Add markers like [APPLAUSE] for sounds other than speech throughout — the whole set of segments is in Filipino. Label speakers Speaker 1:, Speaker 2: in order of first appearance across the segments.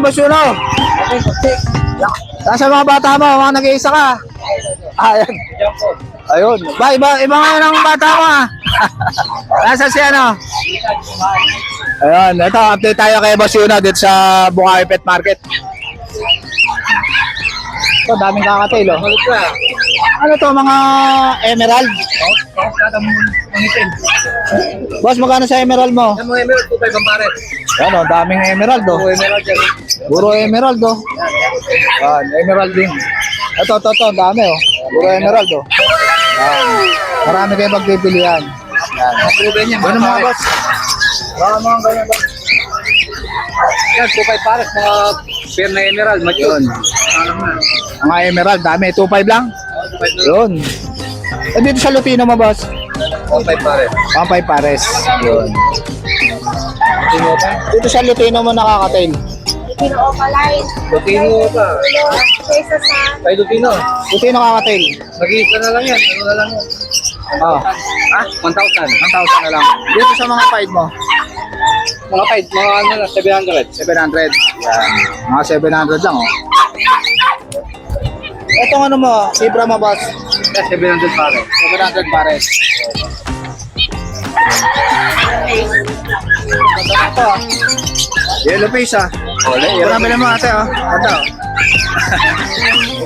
Speaker 1: Boss Juno. Nasa mga bata mo, mga nag-iisa ka. Ayan. Ayun. Ba, iba, iba ngayon ang bata mo ah. [LAUGHS] Nasa si ano? Ayun, ito, update tayo kay Boss Juno dito sa Bukawi Pet Market. Ito, daming kakatail oh. Ano to, mga emerald? Boss, magkano sa emerald mo?
Speaker 2: Yung mga emerald, 2.5 ang pare.
Speaker 1: Ano, daming emerald oh.
Speaker 2: Mga emerald yan.
Speaker 1: Puro emerald oh. Yan, emerald din. Ito, ito, ito, dami oh. Puro emerald oh. Yan. Marami kayong magpipilian. Yan.
Speaker 2: Proven yan.
Speaker 1: Ano mga boss?
Speaker 2: Mga mga ganyan boss. Yan, 2.5 pare. Mga pair na emerald. Mature.
Speaker 1: Mga emerald, dami. 2.5 lang?
Speaker 2: 2.5 na.
Speaker 1: Yun. Eh, dito sa Lutino mo, boss?
Speaker 2: 2.5 pare.
Speaker 1: 1.5 pares. Yun.
Speaker 2: Lutino.
Speaker 1: Dito sa Lutino mo nakakatail.
Speaker 3: Pinoopalite.
Speaker 2: Lutino pa.
Speaker 3: Kaysa sa
Speaker 2: Kay Lutino.
Speaker 1: Lutino kakatail.
Speaker 2: Mag-iisa na lang yan. Ano na lang yan.
Speaker 1: Oh,
Speaker 2: Ah, 1,000.
Speaker 1: 1,000 na lang. Dito sa mga fight mo,
Speaker 2: Mga 5, mga ano na, 700.
Speaker 1: 700. Yan. Mga 700 lang, oh. Itong ano mo, Zebra mo, boss?
Speaker 2: Yan, 700 pare.
Speaker 1: 700 pares. Ganda na ito, ah. Yellow face, ah.
Speaker 2: Wala,
Speaker 1: Ito na mo ate, oh. Ganda, oh.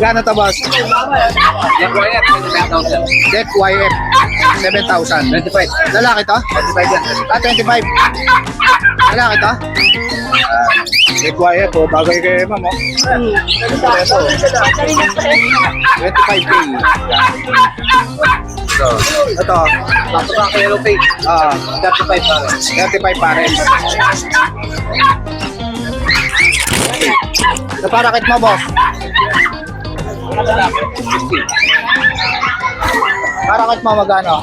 Speaker 1: Gano to, boss?
Speaker 2: Yan po yan, 10,000.
Speaker 1: Deck YF. 7,000.
Speaker 2: 25.
Speaker 1: Lalaki to?
Speaker 2: 25 yan.
Speaker 1: Ah, 25. Lalaki to? Deck YF, oh. Bagay kay ma'am, oh. Ito, 25K. Ito,
Speaker 2: back yellow face.
Speaker 1: ah,
Speaker 2: 35 pare.
Speaker 1: 35 pares. Ito parakit mo, boss. Parakit mo magano?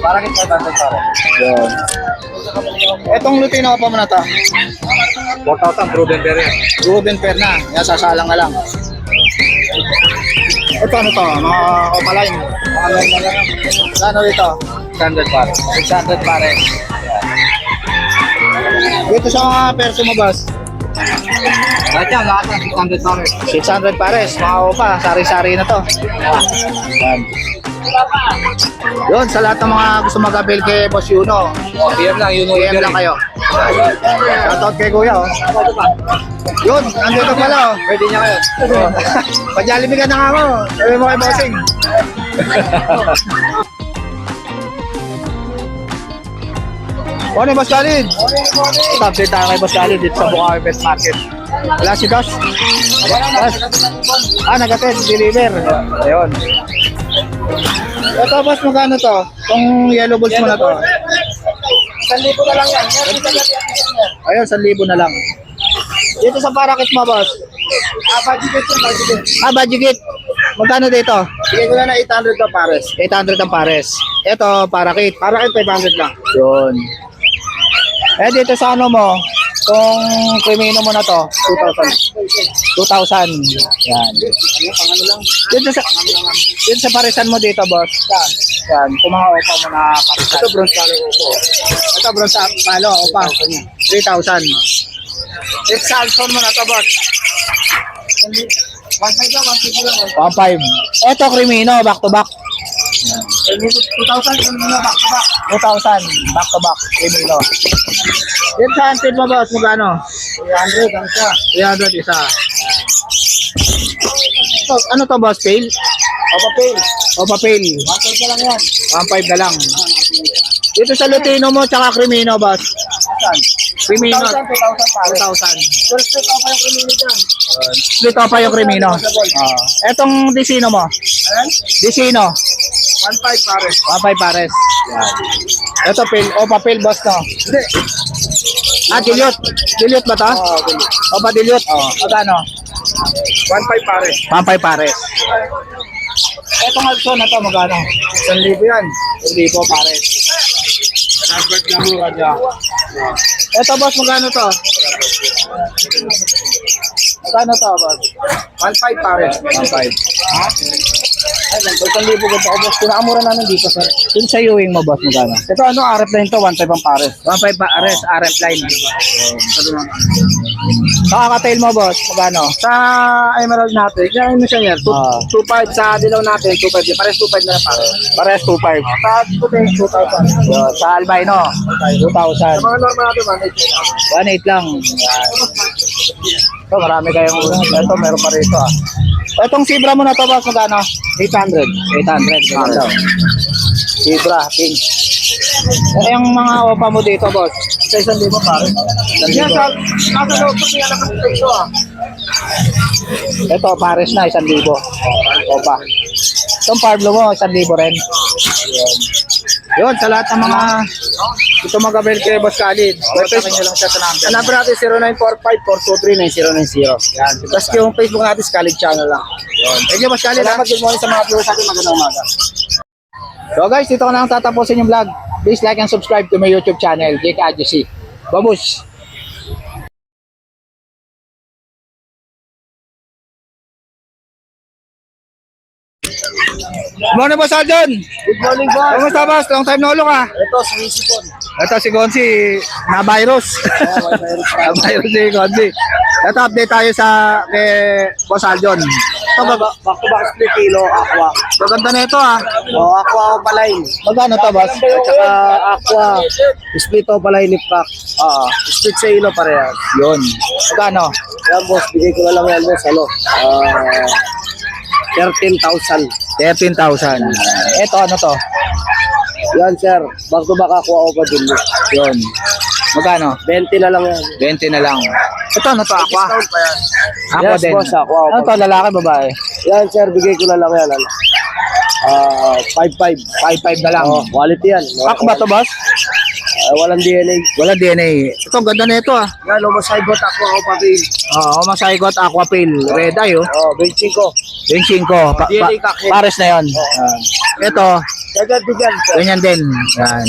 Speaker 2: Parang ito 500 pare.
Speaker 1: Yun. Etong Lutino pa mo na to.
Speaker 2: 4,000 proven pair yan.
Speaker 1: Ruben Perna. Yan, sasalang na lang. Ito ano to? Mga opaline. Mga na lang. Ano dito?
Speaker 2: 100 pare.
Speaker 1: 600 pares. Dito sa mga perso mo, boss.
Speaker 2: Lahat yan, lahat yan, 600 pare.
Speaker 1: 600 pares. Mga opa. Sari-sari na to. Yan. Yun, sa lahat ng mga gusto mag-avail kay Boss Yuno,
Speaker 2: PM lang, yun o
Speaker 1: PM lang kayo. Shoutout kay Kuya, oh. Yun, andito pala, oh.
Speaker 2: Pwede niya kayo. [LAUGHS]
Speaker 1: Oh. Ka na nga mo. Sabi mo kay Bossing. Morning, Boss Khalid. Update tayo kay Boss Khalid dito sa Bukawi Pet Market. Wala si Dos. Dos. Ah, nagatid, deliver. Ayun. Ito, boss, magkano to? Itong yellow balls mo na to.
Speaker 2: 1,000 na lang yan.
Speaker 1: Ayun, 1,000 na lang. Dito sa parakit mo, boss.
Speaker 2: Ah, budget budget.
Speaker 1: Ah, budget. Magkano dito?
Speaker 2: Bigay ko na na 800 ka pares.
Speaker 1: 800 ang pares. Ito, parakit.
Speaker 2: Para kayo 500 lang.
Speaker 1: Yun. Eh, dito sa ano mo, kung krimino mo na to, 2,000. 2,000. Yan. Dito sa, dito sa parisan mo dito, boss. Yan. Yan. Kung mga opa mo na parisan.
Speaker 2: Ito bronze palo ko.
Speaker 1: Ito, bro, sa palo, opa. 3,000. Dito sa Alson mo na to, boss.
Speaker 2: 1.5 lang, 1.5 lang.
Speaker 1: 1,500. Ito, krimino, back to back.
Speaker 2: 2,000 yung mga back to back.
Speaker 1: 2,000. Back to back. Krimino. Dito sa handfeed mo, boss, magkano?
Speaker 2: 300 ang isa.
Speaker 1: 300 isa. Ito, ano to, boss? Pail?
Speaker 2: Opa pail.
Speaker 1: O papel?
Speaker 2: 1.5 na lang yan.
Speaker 1: 1,500 na lang. Dito sa Lutino mo, tsaka Crimino, boss.
Speaker 2: Asan?
Speaker 1: Crimino,
Speaker 2: 2,000, 2,000 pares.
Speaker 1: 2,000.
Speaker 2: First trip ako yung kumili dyan.
Speaker 1: Split pa yung Crimino. Ah. Etong Disino mo?
Speaker 2: Ayan?
Speaker 1: Disino.
Speaker 2: 1.5 pares.
Speaker 1: 1,500 pares. Yan. Ito, pil. O papel, boss, no?
Speaker 2: Hindi.
Speaker 1: Ah, dilute. Dilute ba to?
Speaker 2: Oo, dali.
Speaker 1: O pa dilute? Oo. Magkano?
Speaker 2: 1.5 pares.
Speaker 1: 1,500 pares. Etong Alson na to, magkano?
Speaker 2: 1,000 yan.
Speaker 1: 1,000 pares.
Speaker 2: Albert na mura niya.
Speaker 1: Ito, boss, magkano to? Magkano to, boss?
Speaker 2: 1.5 pares.
Speaker 1: 1,500.
Speaker 2: Ha?
Speaker 1: Ay, ganito. Isang libo ganito ako, boss. Pinakamura namin dito, sir. Yung sa Ewing mo, boss, magkano?
Speaker 2: Ito ano, RF line to, 1.5 ang pares.
Speaker 1: 1.5 pa, ares, RF line. Sa kakatail mo, boss, magkano?
Speaker 2: Sa emerald natin, yan ano siya yan,
Speaker 1: Ah.
Speaker 2: 2.5 sa dilaw natin, 2.5. Pares 2.5 na lang pare.
Speaker 1: Pares 2.5.
Speaker 2: Sa puti, 2,000.
Speaker 1: Yun, sa albino, 2,000.
Speaker 2: Sa mga normal natin, 1.8
Speaker 1: 1.8 lang. Yan. Ito, marami kayong, ito, meron pa rito ah. Itong Sibra mo na to, boss, magkano?
Speaker 2: 800.
Speaker 1: 800, ganun daw. Sibra, pink. Eh, yung mga opa mo dito, boss,
Speaker 2: Sa isang libo pare. Yan, sa, nasa loob ko siya nakasita ito ah.
Speaker 1: ito, pares na, 1,000. Opa. Itong Pablo mo, 1,000 rin. Yun, sa lahat ng mga ito mag-avail kay Boss Khalid. Kontakin nyo lang siya sa number.
Speaker 2: Ang number natin 0945-423-9090. Yan. Tapos yung Facebook natin, Scarlet Channel lang.
Speaker 1: Thank you, Boss Khalid.
Speaker 2: Salamat, good morning sa mga viewers natin. Magandang umaga.
Speaker 1: So guys, dito ko na lang tatapusin yung vlog. Please like and subscribe to my YouTube channel, Jake Adjusi. Babush! Good morning, Boss Aljon!
Speaker 2: Good morning, boss.
Speaker 1: Kamusta, Boss? Long time no look, ah.
Speaker 2: Ito, sumisipon.
Speaker 1: Ito si Gonzi, na [LAUGHS] virus. na virus si Gonzi. Ito, update tayo sa kay Boss Aljon.
Speaker 2: Ito, ba, back to back split kilo, aqua.
Speaker 1: So, ganda na ito, ah.
Speaker 2: O, aqua opaline.
Speaker 1: Magkano to, Boss?
Speaker 2: At saka aqua, split opaline ni pack.
Speaker 1: Oo.
Speaker 2: Split sa ilo parehas.
Speaker 1: Yun. Magkano?
Speaker 2: Yan, boss, bigay ko na lang yan, boss. Ano? Ah, 13,000.
Speaker 1: 13,000. Ito, ano to?
Speaker 2: Yan, sir. Back to back aqua opa din.
Speaker 1: Yun. Magkano?
Speaker 2: 20 na lang yan.
Speaker 1: 20 na lang. Ito, ano to? Aqua?
Speaker 2: Discount pa yan.
Speaker 1: Aqua
Speaker 2: yes,
Speaker 1: din.
Speaker 2: boss, aqua
Speaker 1: Ano
Speaker 2: opa.
Speaker 1: to? Lalaki, babae?
Speaker 2: Yan, sir. Bigay ko na lang yan. Ano? Ah, 5-5.
Speaker 1: 5-5 na lang.
Speaker 2: Oh, quality yan.
Speaker 1: Pack ba to, boss?
Speaker 2: Ah, walang DNA.
Speaker 1: Wala DNA. Ito, ganda na ito, ah.
Speaker 2: Yan, aqua opa din.
Speaker 1: Oo, oh, masaygot, aqua pale. Red eye, oh.
Speaker 2: Oh, 25.
Speaker 1: 25. Pa, pa,
Speaker 2: DNA kakit.
Speaker 1: pares na yun. Yan. Ito,
Speaker 2: Kagad bigyan, sir.
Speaker 1: ganyan din. Yan.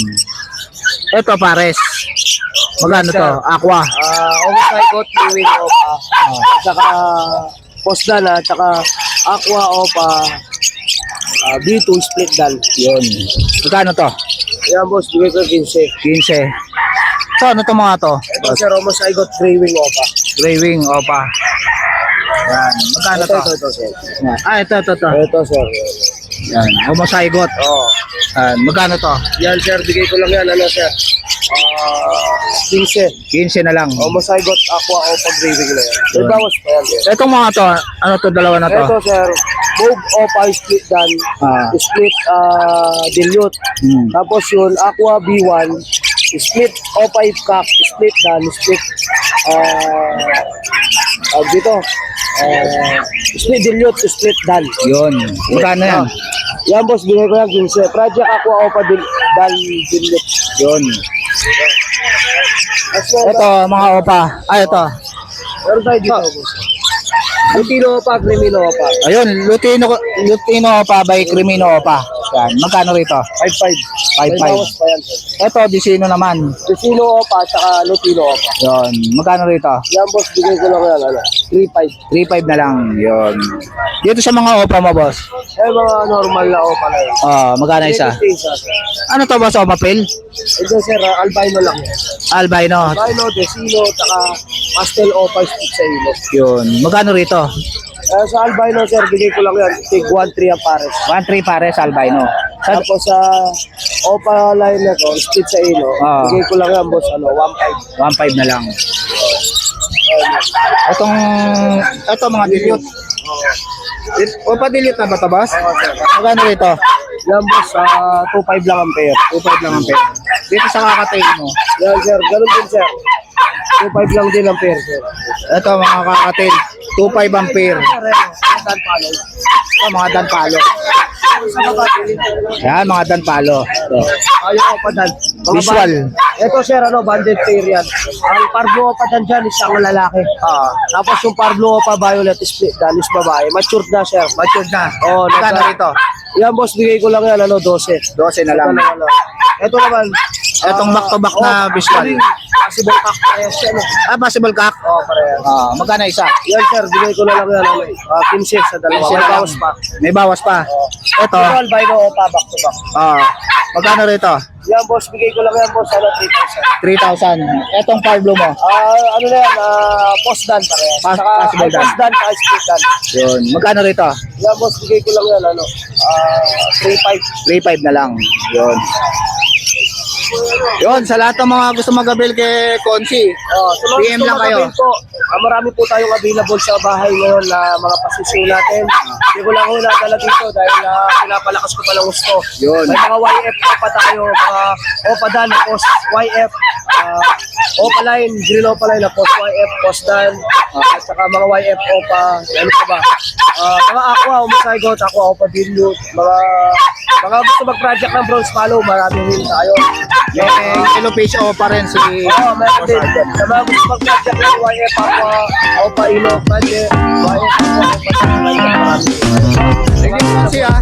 Speaker 1: Ito, pares. Magkano to? Aqua.
Speaker 2: Ah, homozygote living opa. At saka postdan at saka aqua opa. Ah, B2 split dan.
Speaker 1: Yun. Magkano to?
Speaker 2: Yan, boss. Bigay ko 15.
Speaker 1: 15. So, ano to mga to?
Speaker 2: Ito, sir. Homozygote free wing opa.
Speaker 1: Gray wing, opa. Yan. Magkano
Speaker 2: Ito,
Speaker 1: to?
Speaker 2: ito, ito, sir.
Speaker 1: Yan. Ah, ito, ito, ito.
Speaker 2: Ito, sir.
Speaker 1: Yan. Homozygot.
Speaker 2: Oh.
Speaker 1: Yan. Magkano to?
Speaker 2: Yan, sir. Bigay ko lang yan. Ano, sir? Ah, 15.
Speaker 1: 15 na lang.
Speaker 2: Homozygote aqua opa gray wing na yan. May
Speaker 1: Yun.
Speaker 2: bawas pa yan, sir.
Speaker 1: Itong mga to, ano to, dalawa na to?
Speaker 2: Ito, sir. Move opa split dan.
Speaker 1: Ah.
Speaker 2: Split ah dilute.
Speaker 1: Hmm.
Speaker 2: Tapos yun, aqua B1. Split opa cock. Split dan. Split ah tawag dito. ah split dilute. Split dan.
Speaker 1: Yun. Magkano yan?
Speaker 2: Yan boss, binigay ko yan 15. Project aqua opa dil, dan dilute.
Speaker 1: Yun. Ito, mga opa. Ah, ito.
Speaker 2: meron tayo dito boss. Lutino opa, Cremino opa.
Speaker 1: Ayun, Lutino, Lutino opa by Crimino opa. Yan. Magkano rito?
Speaker 2: 5-5.
Speaker 1: 5-5.
Speaker 2: May bawas pa yan. sir.
Speaker 1: Ito, Disino naman.
Speaker 2: Lutino opa, tsaka Lutino opa.
Speaker 1: Yun. Magkano rito?
Speaker 2: Yan boss, bigay ko lang yan. Ano, 3-5.
Speaker 1: 3-5 na lang. Yun. Dito sa mga opa mo, boss.
Speaker 2: Eh, mga normal na opa na yun.
Speaker 1: Ah, magkano isa?
Speaker 2: 350 isa, sir.
Speaker 1: Ano to, boss? Opa pill?
Speaker 2: Ito sir, ah, albino lang yan.
Speaker 1: Albino.
Speaker 2: Albino, Desino, tsaka pastel opa split sa ilo.
Speaker 1: Yun. Magkano rito?
Speaker 2: Eh, sa albino sir, bigay ko lang yan. Tig 1-3 ang pares.
Speaker 1: 1-3 pares albino. Sa,
Speaker 2: Tapos sa opa line na to, split sa ilo,
Speaker 1: Ah.
Speaker 2: bigay ko lang yan boss, ano, 1-5.
Speaker 1: 1-5 na lang. Itong, ito mga dilute. Dit- Opa dilute na ba ito, boss? Magkano rito?
Speaker 2: Yan boss, ah, 2-5 lang ang pair.
Speaker 1: 2-5 lang ang. Dito sa kakatayin mo.
Speaker 2: Yan sir, ganun din sir. 2-5 lang din ang pair sir.
Speaker 1: Ito mga kakatil. 2.5 ampere.
Speaker 2: Dan palo.
Speaker 1: Ito mga danpalo. Yan mga danpalo. Ito.
Speaker 2: Ayaw ko pa dan.
Speaker 1: Visual.
Speaker 2: Ito sir, ano, banded pair yan. Ang parblue pa dan dyan, isang lalaki.
Speaker 1: Ah,
Speaker 2: Tapos yung parblue pa violet split dan is babae. Matured na sir.
Speaker 1: matured na.
Speaker 2: Oh, nagka-
Speaker 1: rito?
Speaker 2: Yan boss, bigay ko lang yan, ano, 12.
Speaker 1: 12 na lang.
Speaker 2: Ito naman.
Speaker 1: Etong
Speaker 2: ah,
Speaker 1: back to back na visual.
Speaker 2: Possible pack parehas yan. eh.
Speaker 1: Ah, possible cock.
Speaker 2: Oh, parehas.
Speaker 1: Ah, magkano isa?
Speaker 2: Yan sir, bigay ko na lang yan, ano. ah, 15 sa dalawa.
Speaker 1: 15
Speaker 2: May bawas pa.
Speaker 1: May bawas pa. Ito.
Speaker 2: Ito, albino opa, back to back.
Speaker 1: Ah, magkano rito?
Speaker 2: Yan, boss, bigay ko lang yan, boss. Ano, 3,000.
Speaker 1: 3,000. Etong Blue mo.
Speaker 2: Ah, ano na yan, ah, post dan parehas.
Speaker 1: Pas-
Speaker 2: Saka,
Speaker 1: possible
Speaker 2: ay,
Speaker 1: dan.
Speaker 2: post dan, saka split dan.
Speaker 1: Yun. Magkano rito?
Speaker 2: Yan, boss, bigay ko lang yan, ano, ah, 3,500.
Speaker 1: 3,500 na lang. Yun. Yun, sa lahat ng mga gusto magabil kay Consi,
Speaker 2: Oh, mga
Speaker 1: PM
Speaker 2: gusto
Speaker 1: lang kayo.
Speaker 2: Po, ah, marami po tayong available sa bahay ngayon na mga pasisyo natin. Hindi ko lang ho nadala dito dahil uh, pinapalakas ko palang gusto.
Speaker 1: Yun.
Speaker 2: May mga YF pa tayo, mga OPA dan, post YF, uh, OPA line, green OPA line na post YF, post dan, ah, at saka mga YF OPA, ano pa ba? Ah, mga aqua, umisagot, aqua, OPA dilute, mga mga gusto mag-project ng bronze follow, maraming rin tayo.
Speaker 1: Yung yeah. yellow page o pa rin si...
Speaker 2: Oo, oh, meron din. Sa mga gusto mag-project ng YF ako, ako pa ilo, pwede, YF ako, Thank you, Nancy, ah.